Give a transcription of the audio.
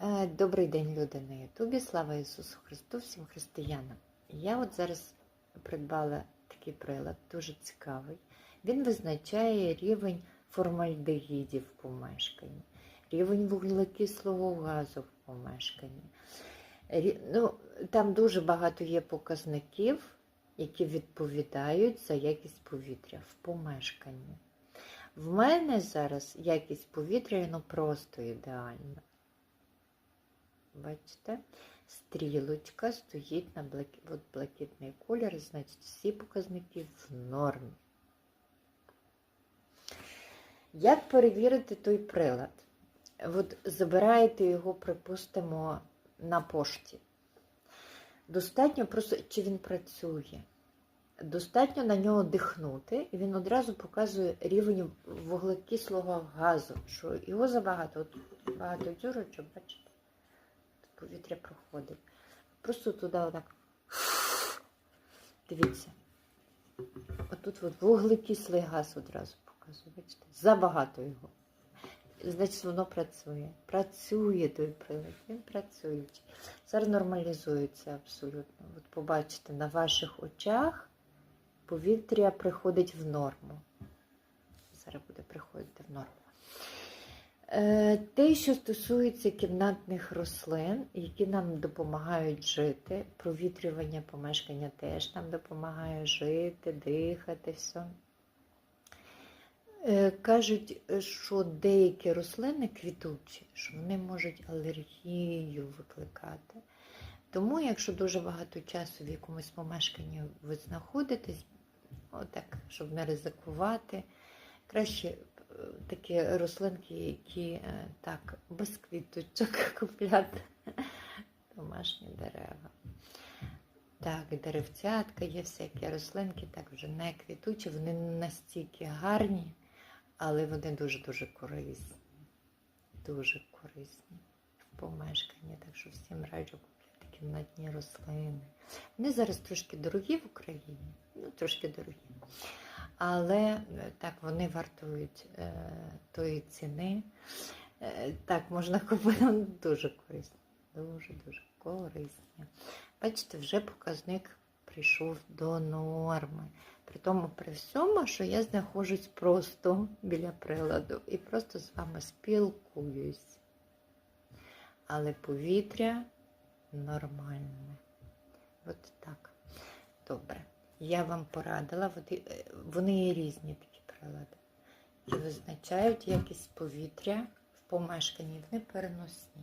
Е, Добрий день, люди на Ютубі. Слава Ісусу Христу, всім християнам. Я от зараз придбала такий прилад, дуже цікавий. Він визначає рівень формальдегідів в помешканні, рівень вуглекислого газу в помешканні. Ну, там дуже багато є показників, які відповідають за якість повітря в помешканні. В мене зараз якість повітря ну просто ідеальна. Бачите? Стрілочка стоїть на блаки... от блакитний колір, значить всі показники в нормі. Як перевірити той прилад? От забираєте його, припустимо, на пошті. Достатньо просто, чи він працює. Достатньо на нього дихнути, і він одразу показує рівень вуглекислого газу, що його забагато. От багато дзюрочок, бачите? Повітря проходить. Просто туди отак. Дивіться. Отут от вуглекислий газ одразу показує. Бачите? Забагато його. Значить, воно працює. Працює той прилад, він працює. Зараз нормалізується абсолютно. От побачите, на ваших очах повітря приходить в норму. Зараз буде приходити в норму. Е, Те, що стосується кімнатних рослин, які нам допомагають жити, провітрювання помешкання теж нам допомагає жити, дихати, все. Е, Кажуть, що деякі рослини квітучі, що вони можуть алергію викликати. Тому, якщо дуже багато часу в якомусь помешканні ви знаходитесь, отак, щоб не ризикувати, краще такі рослинки, які е, так, без квіточок купляти домашні дерева. Так, деревцятка, є всякі рослинки, так вже не квітучі, вони настільки гарні, але вони дуже-дуже корисні. Дуже корисні в помешканні. Так що всім раджу купляти кімнатні рослини. Вони зараз трошки дорогі в Україні, ну трошки дорогі. Але е, так, вони вартують е, тої ціни. Е, так, можна купити дуже корисні. Дуже-дуже корисні. Бачите, вже показник прийшов до норми. При тому, при всьому, що я знаходжусь просто біля приладу і просто з вами спілкуюсь. Але повітря нормальне. От так. Добре. Я вам порадила, вони, е, є різні такі прилади. І визначають якість повітря в помешканні, вони переносні.